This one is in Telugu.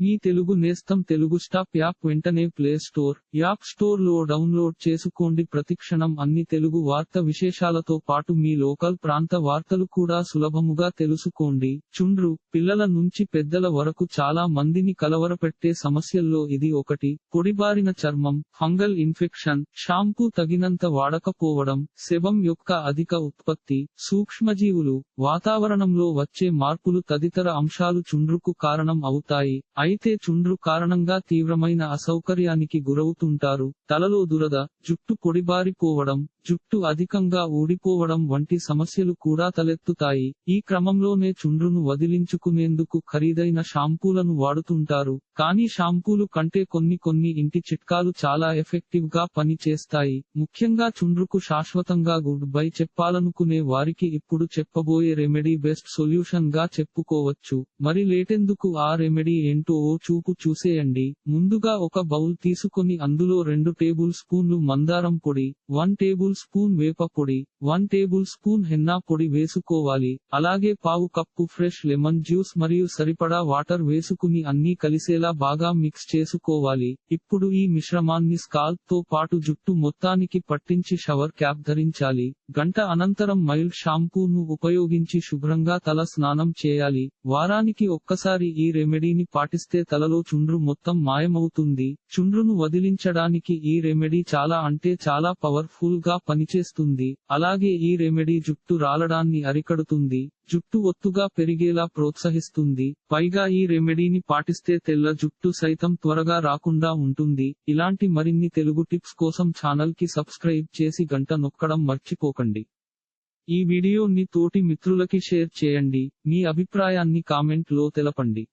మీ తెలుగు నేస్తం తెలుగు స్టాప్ యాప్ వెంటనే ప్లే స్టోర్ యాప్ స్టోర్లో డౌన్లోడ్ చేసుకోండి. ప్రతిక్షణం అన్ని తెలుగు వార్త విశేషాలతో పాటు మీ లోకల్ ప్రాంత వార్తలు కూడా సులభముగా తెలుసుకోండి. చుండ్రు పిల్లల నుంచి పెద్దల వరకు చాలా మందిని కలవరపెట్టే సమస్యల్లో ఇది ఒకటి. పొడిబారిన చర్మం ఫంగల్ ఇన్ఫెక్షన్ షాంపూ తగినంత వాడకపోవడం శవం యొక్క అధిక ఉత్పత్తి సూక్ష్మజీవులు వాతావరణంలో వచ్చే మార్పులు తదితర అంశాలు చుండ్రుకు కారణం అవుతాయి. అయితే చుండ్రు కారణంగా తీవ్రమైన అసౌకర్యానికి గురవుతుంటారు. తలలో దురద జుట్టు పొడిబారిపోవడం జుట్టు అధికంగా ఊడిపోవడం వంటి సమస్యలు కూడా తలెత్తుతాయి. ఈ క్రమంలోనే చుండ్రును వదిలించుకునేందుకు ఖరీదైన షాంపూలను వాడుతుంటారు. కానీ షాంపూలు కంటే కొన్ని కొన్ని ఇంటి చిట్కాలు చాలా ఎఫెక్టివ్గా పని చేస్తాయి ముఖ్యంగా చుండ్రుకు శాశ్వతంగా గుడ్ బై చెప్పాలనుకునే వారికి ఇప్పుడు చెప్పబోయే రెమెడీ బెస్ట్ సొల్యూషన్గా చెప్పుకోవచ్చు. మరి లేటెందుకు ఆ రెమెడీ ఏంటో ఓ చూపు చూసేయండి. ముందుగా ఒక బౌల్ తీసుకొని అందులో రెండు టేబుల్ స్పూన్లు మందారం పొడి వన్ టేబుల్ స్పూన్ వేప పొడి వన్ టేబుల్ స్పూన్ హెన్నా పొడి వేసుకోవాలి అలాగే పావు కప్పు ఫ్రెష్ లెమన్ జ్యూస్ మరియు సరిపడా వాటర్ వేసుకుని అన్నీ కలిసేలా బాగా మిక్స్ చేసుకోవాలి. ఇప్పుడు ఈ మిశ్రమాన్ని స్కాల్ప్తో పాటు జుట్టు మొత్తానికి పట్టించి షవర్ క్యాప్ ధరించాలి. గంట అనంతరం మైల్డ్ షాంపూను ఉపయోగించి శుభ్రంగా తల స్నానం చేయాలి. వారానికి ఒక్కసారి ఈ రెమెడీని పాటిస్తే తలలో చుండ్రు మొత్తం మాయమవుతుంది. చుండ్రును వదిలించడానికి ఈ రెమెడీ చాలా అంటే చాలా పవర్ఫుల్గా పనిచేస్తుంది. అలాగే ఈ రెమెడీ జుట్టు రాలడాన్ని అరికడుతుంది. జుట్టు ఒత్తుగా పెరిగేలా ప్రోత్సహిస్తుంది. పైగా ఈ రెమెడీని పాటిస్తే తెల్ల జుట్టు సైతం త్వరగా రాకుండా ఉంటుంది. ఇలాంటి మరిన్ని తెలుగు టిప్స్ కోసం ఛానల్కి సబ్స్క్రైబ్ చేసి గంట నొక్కడం మర్చిపోకండి. ఈ వీడియోని తోటి మిత్రులకి షేర్ చేయండి. మీ అభిప్రాయాన్ని కామెంట్లో తెలపండి.